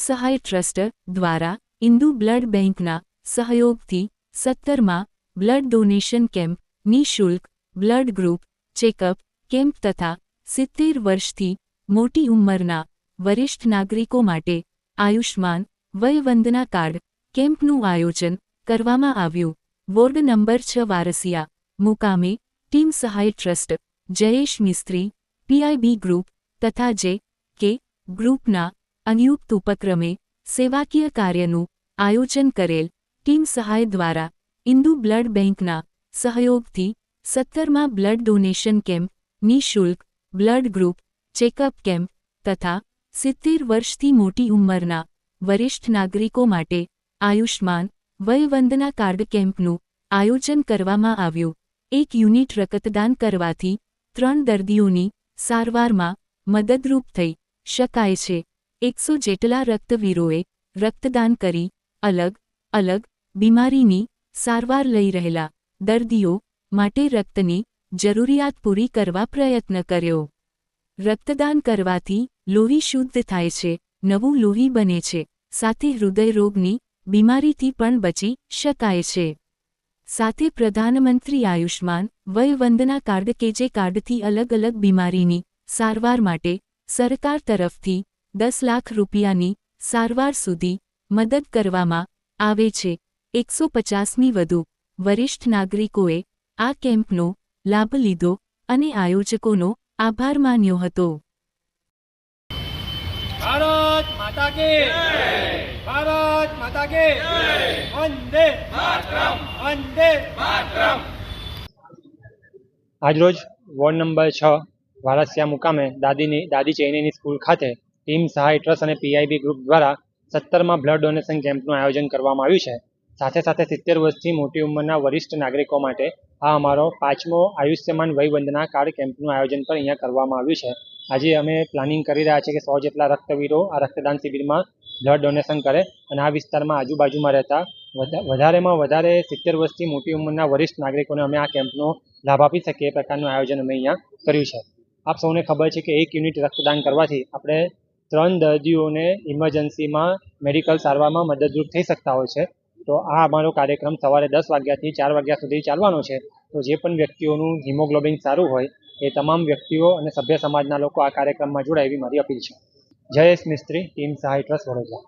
સહાય ટ્રસ્ટ દ્વારા ઇન્દુ બ્લડ બેંકના સહયોગથી સત્તરમાં બ્લડ ડોનેશન કેમ્પ, નિઃશુલ્ક બ્લડ ગ્રુપ, ચેકઅપ કેમ્પ તથા સિત્તેર વર્ષથી મોટી ઉંમરના વરિષ્ઠ નાગરિકો માટે આયુષ્માન વયવંદના કાર્ડ કેમ્પનું આયોજન કરવામાં આવ્યું. વોર્ડ નંબર છ, વારસિયા, મુકામે team Sahay trust, Jayesh Mistry, PIB group તથા જે કે ગ્રુપના સંયુક્ત ઉપક્રમે સેવાકીય કાર્યનું આયોજન કરેલ ટીમ સહાય દ્વારા ઇન્દુ બ્લડ બેંકના સહયોગથી સત્તરમાં બ્લડ ડોનેશન કેમ્પ, નિઃશુલ્ક બ્લડ ગ્રુપ, ચેકઅપ કેમ્પ તથા સિત્તેર વર્ષથી મોટી ઉંમરના વરિષ્ઠ નાગરિકો માટે આયુષ્માન વયવંદના કાર્ડ કેમ્પનું આયોજન કરવામાં આવ્યું. એક યુનિટ રક્તદાન કરવાથી ત્રણ દર્દીઓની સારવારમાં મદદરૂપ થઈ શકાય છે. એકસો જેટલા રક્તવીરોએ રક્તદાન કરી, અલગ અલગ, બીમારીની સારવાર લઈ રહેલા દર્દીઓ માટે રક્તની જરૂરિયાત પૂરી કરવા પ્રયત્ન કર્યો. રક્તદાન કરવાથી લોહી શુદ્ધ થાય છે, નવું લોહી બને છે, સાથે હૃદયરોગની બીમારીથી પણ બચી શકાય છે. સાથે પ્રધાનમંત્રી આયુષ્માન વયવંદના કાર્ડ કે જે કાર્ડથી અલગ અલગ બીમારીની સારવાર માટે સરકાર તરફથી દસ લાખ રૂપિયાની સારવાર સુધી મદદ કરવામાં આવે છે. એકસો પચાસમી વધુ વરિષ્ઠ નાગરિકોએ આ કેમ્પનો લાભ લીધો અને આયોજકોનો આભાર માન્યો હતો. ભારત માતા કે ભારત માતા કે વંદે વંદે આજરોજ વોર્ડ નંબર છ વારસિયા મુકામે દાદીની દાદી ચૈનીની સ્કૂલ ખાતે ટીમ સહાય ટ્રસ્ટ અને પીઆઈબી ગ્રુપ દ્વારા સત્તરમાં બ્લડ ડોનેશન કેમ્પનું આયોજન કરવામાં આવ્યું છે. સાથે સાથે સિત્તેર વર્ષથી મોટી ઉંમરના વરિષ્ઠ નાગરિકો માટે આ અમારો પાંચમો આયુષ્યમાન વયવંદના કાર્ડ કેમ્પનું આયોજન પણ અહીંયા કરવામાં આવ્યું છે. આજે અમે પ્લાનિંગ કરી રહ્યા છીએ કે સો જેટલા રક્તવીરો આ રક્તદાન શિબિરમાં બ્લડ ડોનેશન કરે અને આ વિસ્તારમાં આજુબાજુમાં રહેતા વધા- વધારેમાં વધારે સિત્તેર વર્ષથી મોટી ઉંમરના વરિષ્ઠ નાગરિકોને અમે આ કેમ્પનો લાભ આપી શકીએ એ પ્રકારનું આયોજન અમે અહીંયા કર્યું છે. આપ સૌને ખબર છે કે એક યુનિટ રક્તદાન કરવાથી આપણે ત્રણ દર્દીઓને ઇમરજન્સીમાં મેડિકલ સારવારમાં મદદરૂપ થઈ શકતા હોય છે. તો આ અમારો કાર્યક્રમ સવારે દસ વાગ્યાથી ચાર વાગ્યા સુધી ચાલવાનો છે. તો જે પણ વ્યક્તિઓનું હિમોગ્લોબિન સારું હોય, એ તમામ વ્યક્તિઓ અને સભ્ય સમાજના લોકો આ કાર્યક્રમમાં જોડાય એવી મારી અપીલ છે. Jayesh Mistry, team Sahay trust Vadodara.